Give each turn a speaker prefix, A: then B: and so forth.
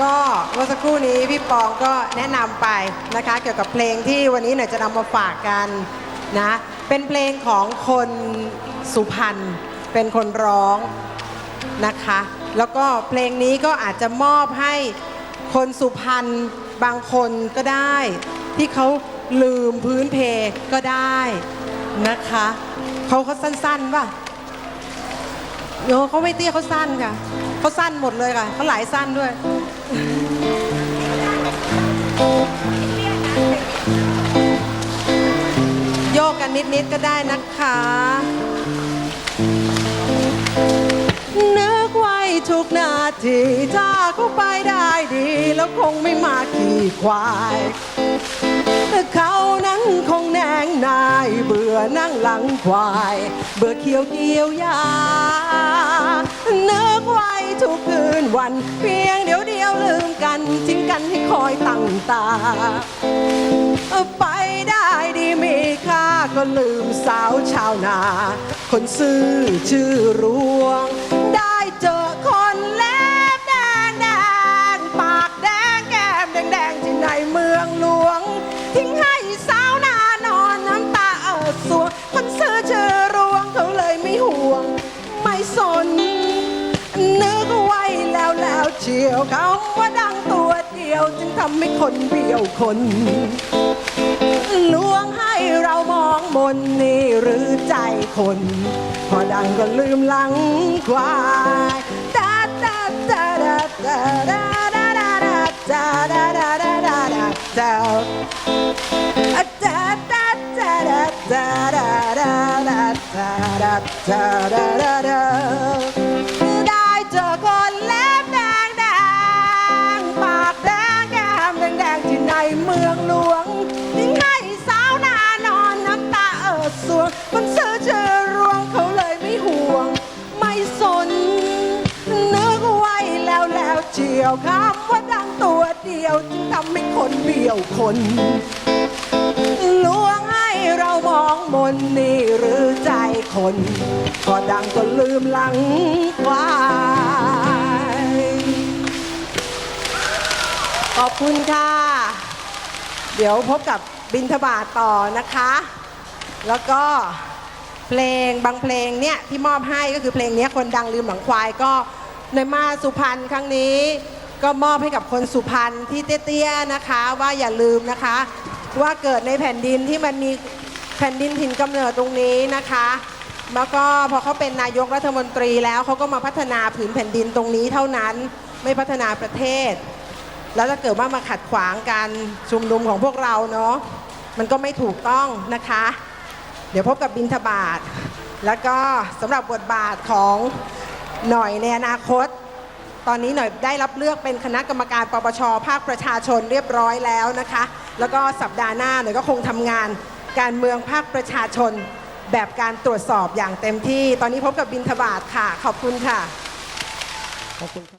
A: ก็เมื่อสักครู่นี้พี่ปองก็แนะนำไปนะคะ เกี่ยวกับเพลงที่วันนี้หน่อยจะนำมาฝากกันนะ เป็นเพลงของคนสุพรรณเป็นคนร้องนะคะ แล้วก็เพลงนี้ก็อาจจะมอบให้คนสุพรรณบางคนก็ได้ ที่เขาลืมพื้นเพก็ได้นะคะเขาเขาสั้นๆป่ะโยเขาไม่เตี้ยเขาสั้นค่ะ เขาสั้นหมดเลยค่ะเขาหลายสั้นด้วย โยกกันนิดๆก็ได้นะคะนึกไว้ทุกนาทีถ้าเขาไปได้ดี แล้วคงไม่มาขี่ควายเขา นั้นคงแนงนายเบื่อนั่งหลังควาย เบื่อเคี้ยวเกี่ยวยานึกไว้ทุกคืนวัน เพียงเดี๋ยวเดียวลืมกันทิ้งกันให้คอยตั้งตา ไปได้ดีมีค่าก็ลืมสาวชาวนา คนซื่อชื่อรวง ยวคำว่าดังตัวเดียวจึงทำให้คนเบี้ยวคนลวงให้เรามองมนนี่หรือใจคน พอดังก็ลืมหลังควายตาตาตาดาตาดาดาดาดาตาดาดาดาดาดาตาอะตาตาตาดาตาดาดาดาตาดาดาดาดา ยวคำว่าดังตัวเดียวจึงทำให้คนเบี้ยวคนลวงให้เรามองมนนี่หรือใจคนก็ดังก็ลืมหลังควายขอบคุณค่ะ เดี๋ยวพบกับบินทบาทต่อนะคะ แล้วก็เพลงบางเพลงเนี่ยที่มอบให้ก็คือเพลงนี้คนดังลืมหลังควายก็ ในมาสุพรรณครั้งนี้ ก็มอบให้กับคนสุพรรณที่เตี้ยๆนะคะ ว่าอย่าลืมนะคะ ว่าเกิดในแผ่นดินที่มันมีแผ่นดินถิ่นกำเนิดตรงนี้นะคะ แล้วก็พอเขาเป็นนายกรัฐมนตรีแล้วเขาก็มาพัฒนาผืนแผ่นดินตรงนี้เท่านั้นไม่พัฒนาประเทศ แล้วถ้าเกิดว่ามาขัดขวางการชุมนุมของพวกเราเนาะมันก็ไม่ถูกต้องนะคะ เดี๋ยวพบกับบินทบาทแล้วก็สำหรับบทบาทของ หน่อยในอนาคต ตอนนี้หน่อยได้รับเลือกเป็นคณะกรรมการปปชภาคประชาชนเรียบร้อยแล้วนะคะ แล้วก็สัปดาห์หน้าหน่อยก็คงทำงานการเมืองภาคประชาชน แบบการตรวจสอบอย่างเต็มที่ ตอนนี้พบกับบินทบาทค่ะ ขอบคุณค่ะ ขอบคุณค่ะ